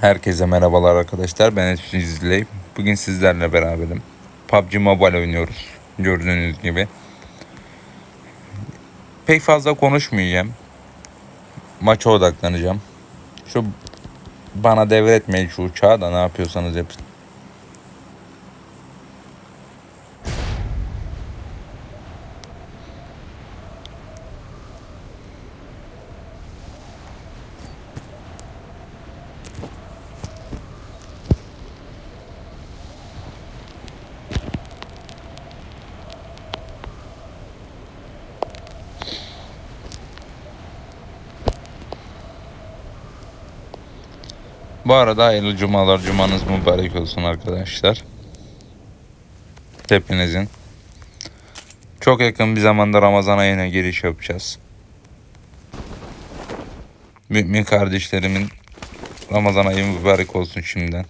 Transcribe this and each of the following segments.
Herkese merhabalar arkadaşlar. Ben Esin İzley. Bugün sizlerle beraberim. PUBG Mobile oynuyoruz. Gördüğünüz gibi. Pek fazla konuşmayacağım. Maça odaklanacağım. Şu bana devretmeyin şu uçağı da ne yapıyorsanız yapın. Bu arada hayırlı cumalar. Cumanız mübarek olsun arkadaşlar. Hepinizin. Çok yakın bir zamanda Ramazan ayına giriş yapacağız. Mümin kardeşlerimin Ramazan ayı mübarek olsun şimdiden.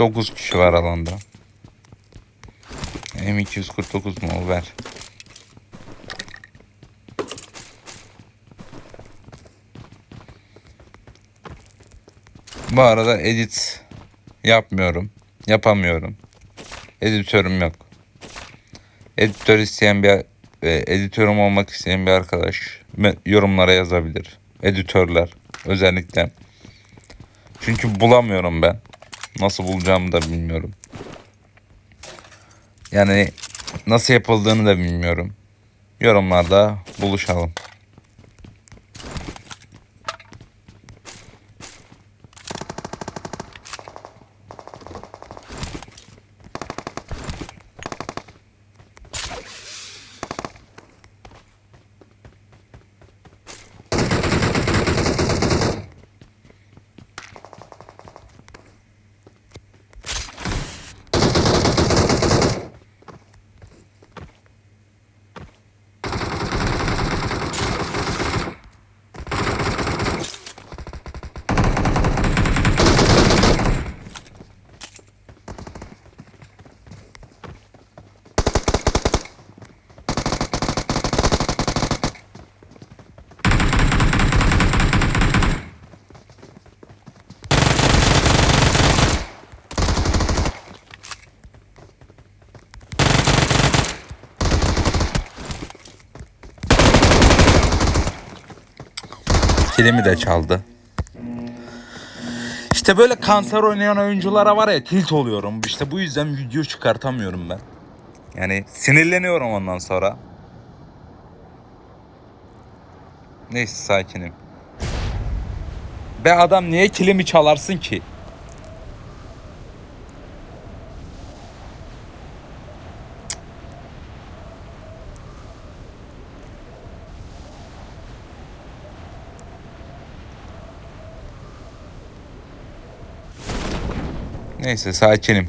Dokuz kişi var alanda. M249 mu ver. Bu arada edit yapmıyorum. Yapamıyorum. Editörüm yok. Editör isteyen bir e, editörüm olmak isteyen bir arkadaş yorumlara yazabilir. Editörler özellikle. Çünkü bulamıyorum ben. Nasıl bulacağımı da bilmiyorum. Yani nasıl yapıldığını da bilmiyorum. Yorumlarda buluşalım. Kilimi de çaldı. İşte böyle kanser oynayan oyunculara var ya tilt oluyorum. İşte bu yüzden video çıkartamıyorum ben. Yani sinirleniyorum ondan sonra. Neyse sakinim. Be adam niye kilimi çalarsın ki? Neyse sakinim.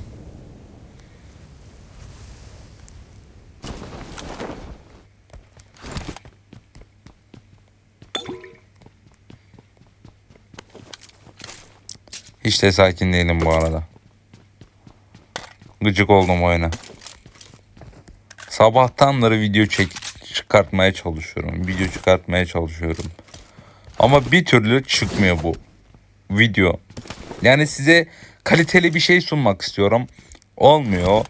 Hiç de sakin değilim bu arada. Gıcık oldum oyuna. Sabahtanları video çek çıkartmaya çalışıyorum. Video çıkartmaya çalışıyorum. Ama bir türlü çıkmıyor bu video. Yani size kaliteli bir şey sunmak istiyorum. Olmuyor.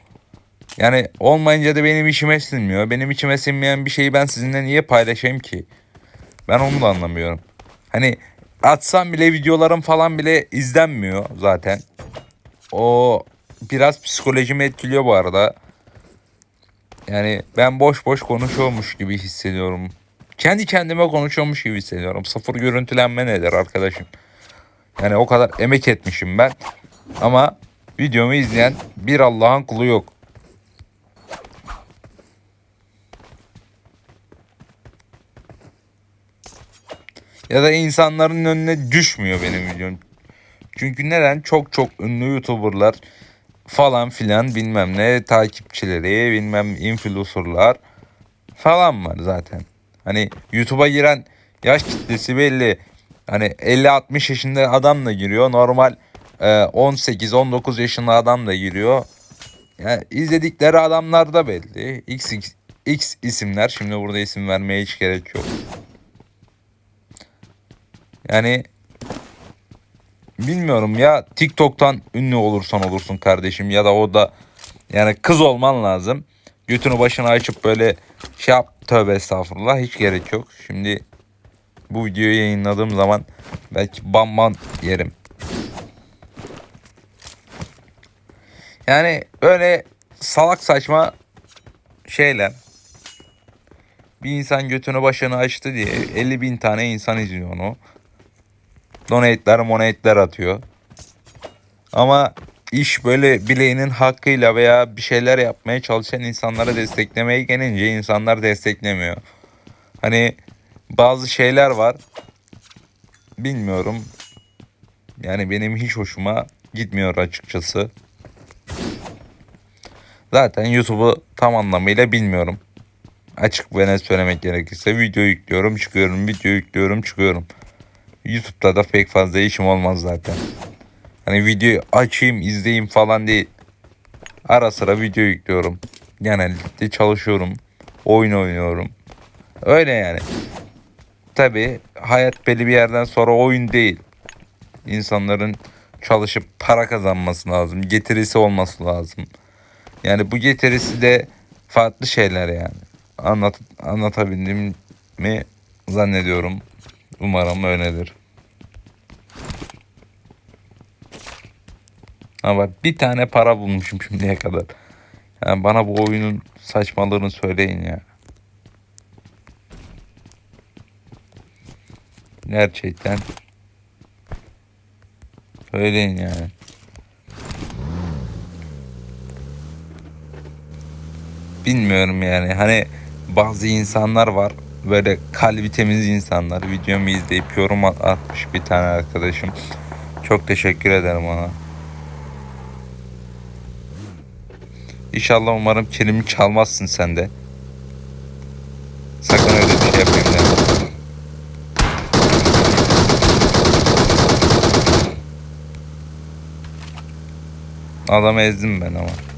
Yani olmayınca da benim işime sinmiyor. Benim içime sinmeyen bir şeyi ben sizinle niye paylaşayım ki? Ben onu da anlamıyorum. Hani atsam bile videolarım falan bile izlenmiyor zaten. O biraz psikolojimi etkiliyor bu arada. Yani ben boş boş konuşuyormuş gibi hissediyorum. Kendi kendime konuşuyormuş gibi hissediyorum. Sıfır görüntülenme nedir arkadaşım? Yani o kadar emek etmişim ben. Ama videomu izleyen bir Allah'ın kulu yok. Ya da insanların önüne düşmüyor benim videom. Çünkü neden? Çok çok ünlü YouTuber'lar falan filan bilmem ne takipçileri bilmem influencer'lar falan var zaten. Hani YouTube'a giren yaş kitlesi belli. Hani 50-60 yaşında adam da giriyor. Normal 18-19 yaşında adam da giriyor. Yani izledikleri adamlar da belli. X, X, X isimler. Şimdi burada isim vermeye hiç gerek yok. Yani bilmiyorum ya TikTok'tan ünlü olursan olursun kardeşim ya da o da yani kız olman lazım. Götünü başına açıp böyle şey yap tövbe estağfurullah hiç gerek yok. Şimdi bu videoyu yayınladığım zaman belki bam bam yerim. Yani öyle salak saçma şeyler. Bir insan götünü başını açtı diye 50 bin tane insan izliyor onu. Donate'ler monate'ler atıyor. Ama iş böyle bileğinin hakkıyla veya bir şeyler yapmaya çalışan insanları desteklemeye gelince insanlar desteklemiyor. Hani bazı şeyler var. Bilmiyorum. Yani benim hiç hoşuma gitmiyor açıkçası. Zaten YouTube'u tam anlamıyla bilmiyorum. Açık ve net söylemek gerekirse video yüklüyorum çıkıyorum video yüklüyorum çıkıyorum. YouTube'da da pek fazla işim olmaz zaten. Hani video açayım izleyeyim falan değil. Ara sıra video yüklüyorum. Genellikle çalışıyorum. Oyun oynuyorum. Öyle yani. Tabi hayat belli bir yerden sonra oyun değil. İnsanların çalışıp para kazanması lazım. Getirisi olması lazım. Yani bu getirisi de farklı şeyler yani. Anlat, anlatabildim mi zannediyorum. Umarım öyledir. Ama bir tane para bulmuşum şimdiye kadar. Yani bana bu oyunun saçmalığını söyleyin ya. Gerçekten. Söyleyin yani. Bilmiyorum yani. Hani bazı insanlar var. Böyle kalbi temiz insanlar. Videomu izleyip yorum at- atmış bir tane arkadaşım. Çok teşekkür ederim ona. İnşallah umarım kelimi çalmazsın sen de. Sakın öyle bir şey yapayım deme. Adamı ezdim ben ama.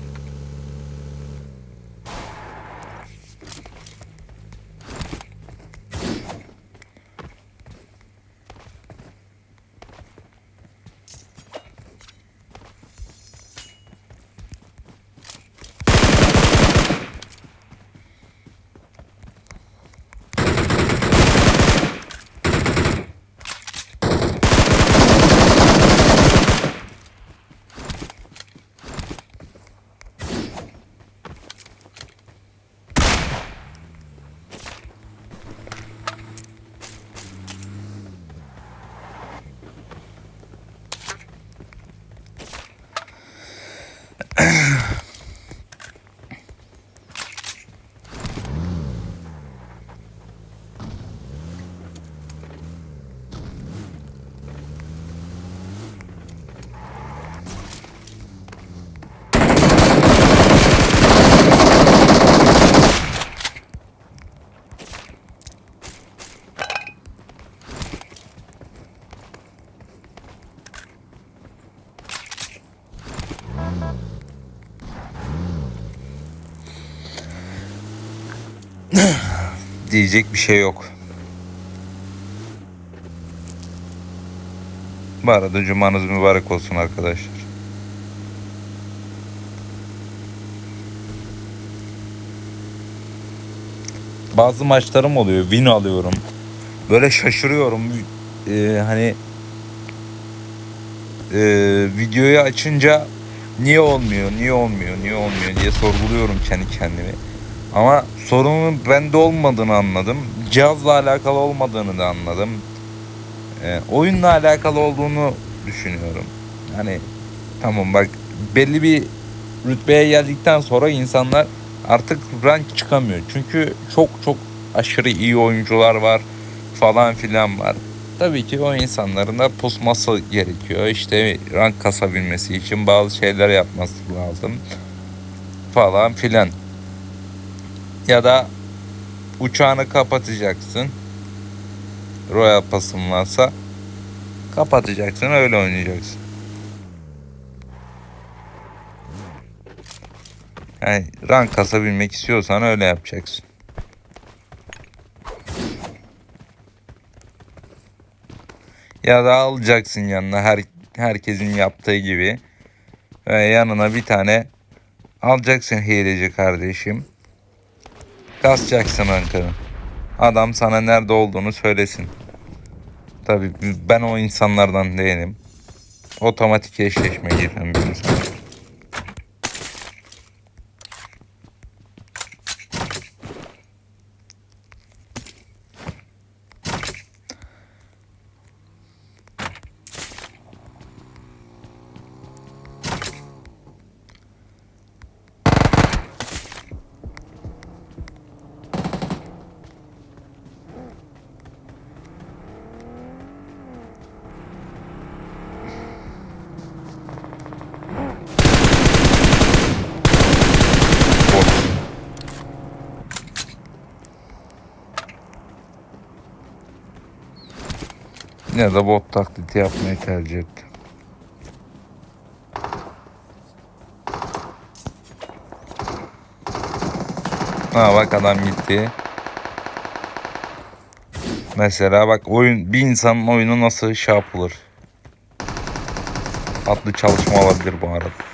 Diyecek bir şey yok. Bu arada cumanız mübarek olsun arkadaşlar. Bazı maçlarım oluyor. Win alıyorum. Böyle şaşırıyorum. Ee, hani e, videoyu açınca niye olmuyor, niye olmuyor, niye olmuyor diye sorguluyorum kendi kendimi. Ama sorunun bende olmadığını anladım. Cihazla alakalı olmadığını da anladım. Ee, oyunla alakalı olduğunu düşünüyorum. Hani tamam bak belli bir rütbeye geldikten sonra insanlar artık rank çıkamıyor. Çünkü çok çok aşırı iyi oyuncular var falan filan var. Tabii ki o insanların da pusması gerekiyor. İşte rank kasabilmesi için bazı şeyler yapması lazım falan filan. Ya da uçağını kapatacaksın. Royal pasın varsa Kapatacaksın öyle oynayacaksın. Yani rank kasabilmek istiyorsan öyle yapacaksın. Ya da alacaksın yanına her herkesin yaptığı gibi. Ve yanına bir tane alacaksın hileci kardeşim. Kasacaksın rankını. Adam sana nerede olduğunu söylesin. Tabii ben o insanlardan değilim. Otomatik eşleşme giren bir insan. Bot. Ya da bot taklidi yapmayı tercih etti. Ha bak adam gitti. Mesela bak oyun bir insanın oyunu nasıl şey yapılır. Adlı çalışma olabilir bu arada.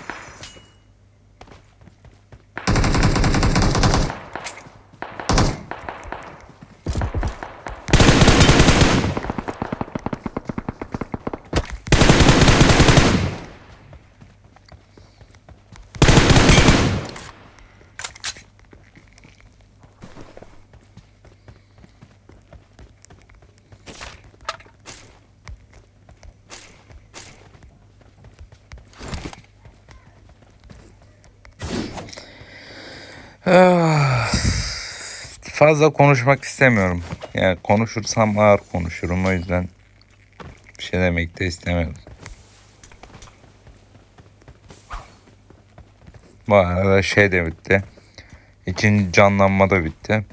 Fazla konuşmak istemiyorum. Yani konuşursam ağır konuşurum o yüzden bir şey demek de istemiyorum. Bu arada şey de bitti. İkinci canlanma da bitti.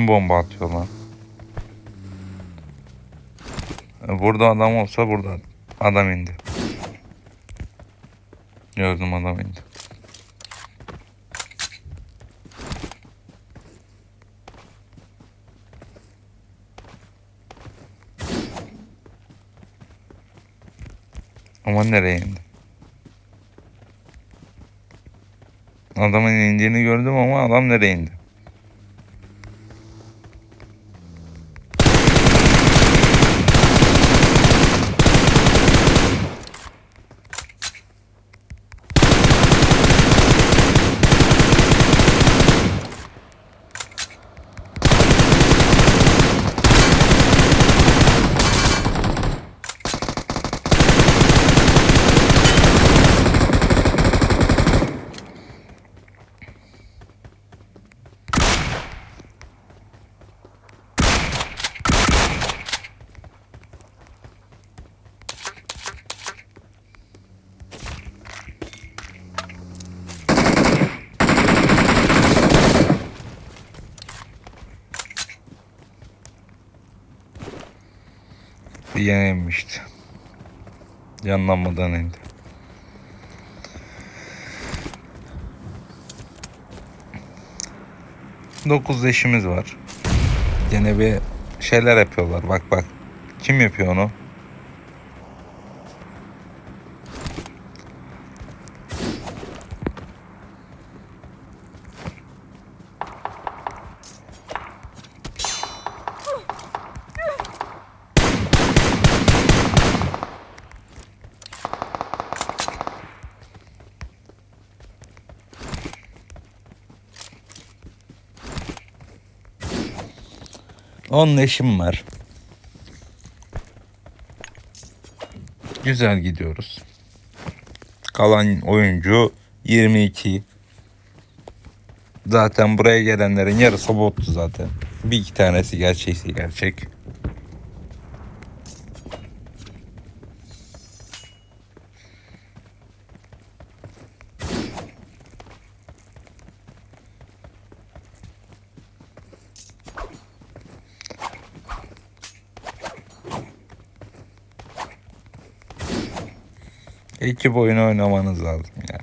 Kim bomba atıyor lan? E, Burada adam olsa burada adam indi. Gördüm adam indi. Ama nereye indi? Adamın indiğini gördüm ama adam nereye indi? Yere inmişti. Yanlanmadan indi. Dokuz leşimiz var. Gene bir şeyler yapıyorlar. Bak bak. Kim yapıyor onu? Onun eşim var. Güzel gidiyoruz. Kalan oyuncu 22. Zaten buraya gelenlerin yarısı bottu zaten. Bir iki tanesi gerçekse gerçek. Ekip oyunu oynamanız lazım ya.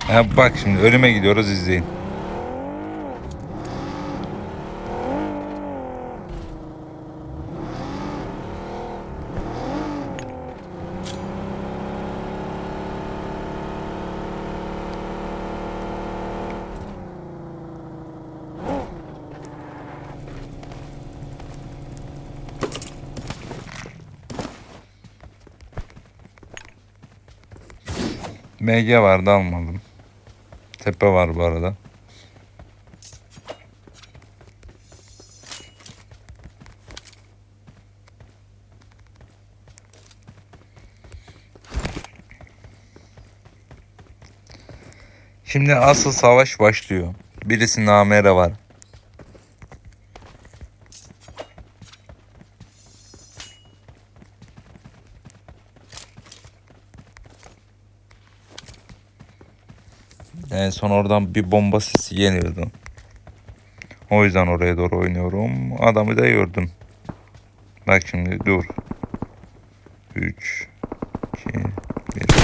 Ha bak şimdi önüme gidiyoruz izleyin. MG vardı almadım. Tepe var bu arada. Şimdi asıl savaş başlıyor. Birisinin amere var. En son oradan bir bomba sesi geliyordu. O yüzden oraya doğru oynuyorum. Adamı da gördüm. Bak şimdi dur. 3 2 1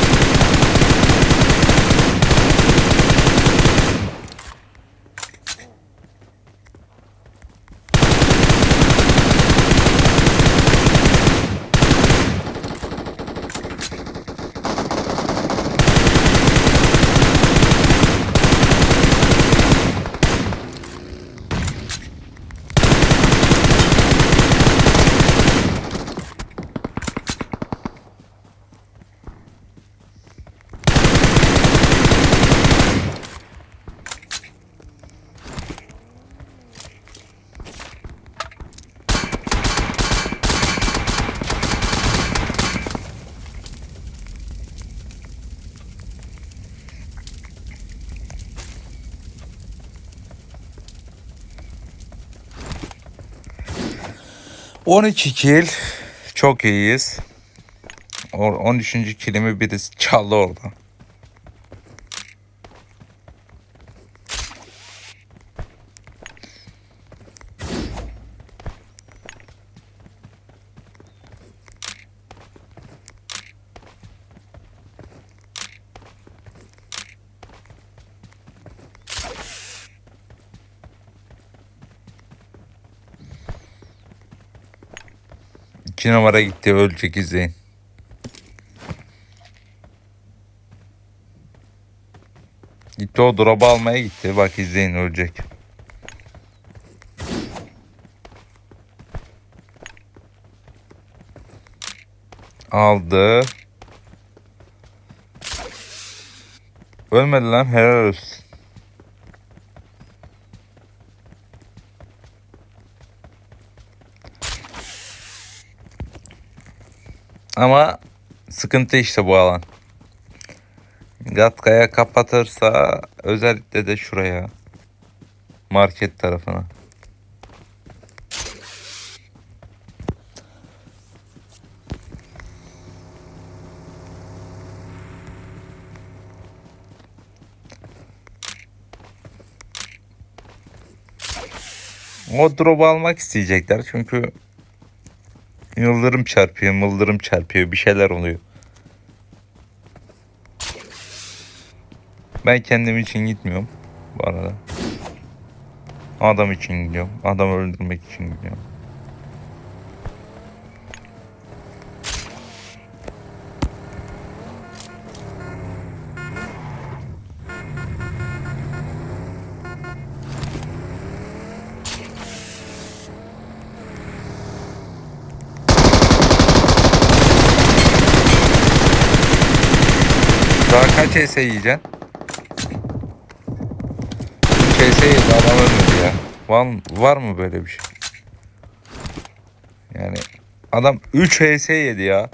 12 kill. Çok iyiyiz. O 13. kilimi birisi çaldı orada. İki numara gitti ölecek izleyin. Gitti o drop'u almaya gitti. Bak izleyin ölecek. Aldı. Ölmedi lan helal olsun. Ama sıkıntı işte bu alan. Gatkaya kapatırsa özellikle de şuraya market tarafına. O drop'u almak isteyecekler çünkü yıldırım çarpıyor, yıldırım çarpıyor, bir şeyler oluyor. Ben kendim için gitmiyorum bu arada. Adam için gidiyorum. Adam öldürmek için gidiyorum. ES yiyeceksin? 3 ES yedi adam ölmedi ya. Var, var mı böyle bir şey? Yani adam 3 ES yedi ya.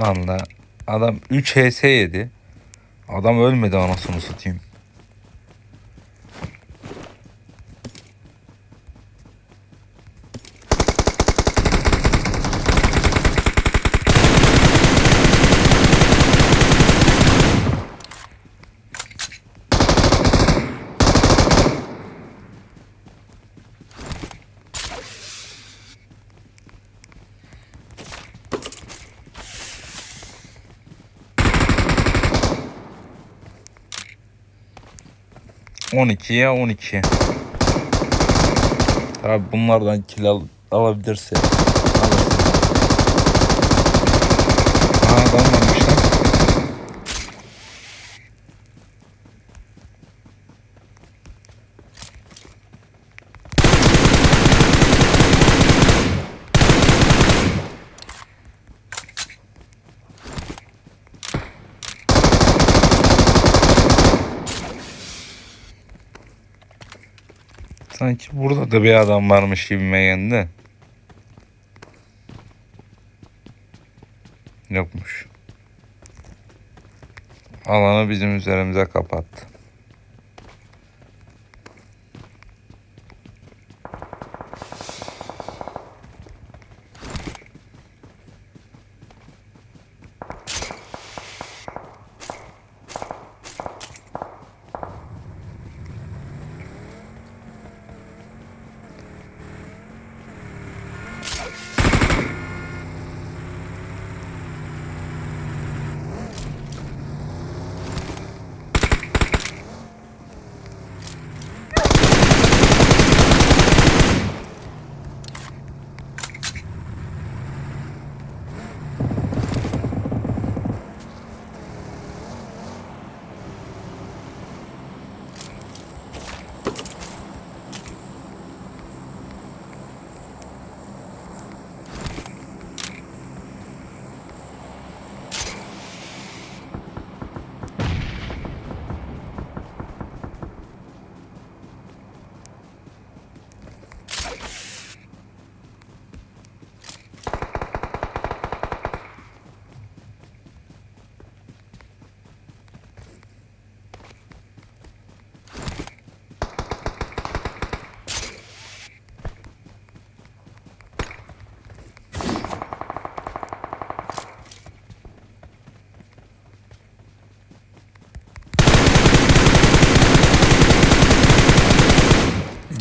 Valla adam 3 HS yedi. Adam ölmedi anasını satayım. On ikiye on iki. Abi bunlardan kill al alabilirse alırsın. Aa adam varmış lan. Sanki burada da bir adam varmış gibime geldi. Yokmuş. Alanı bizim üzerimize kapattı.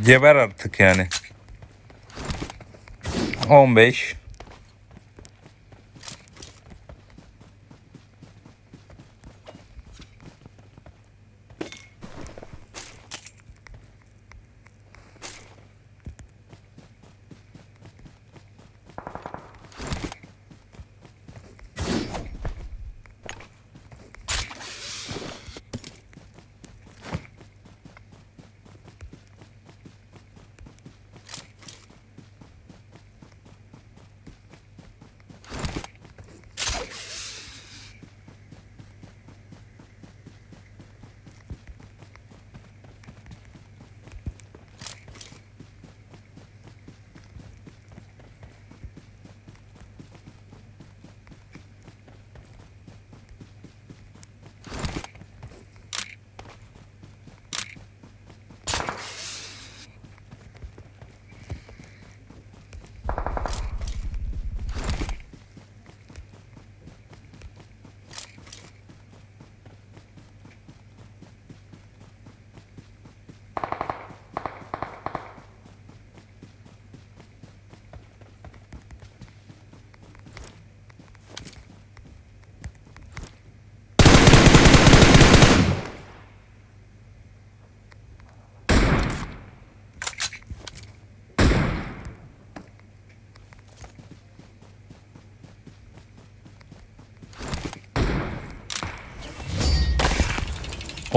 Geber artık yani. 15.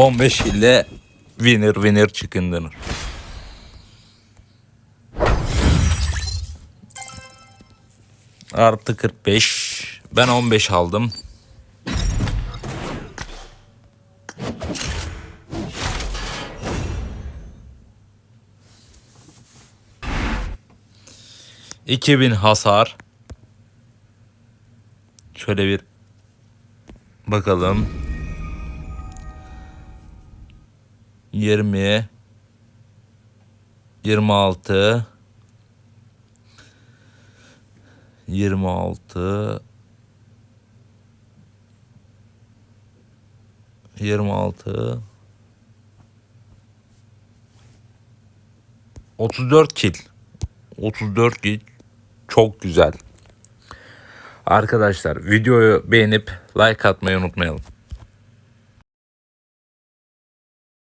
15 ile winner winner chicken dinner. Artı 45. Ben 15 aldım. İki bin hasar. Şöyle bir bakalım. 20 26 26 26 34 kil 34 kil çok güzel Arkadaşlar videoyu beğenip like atmayı unutmayalım.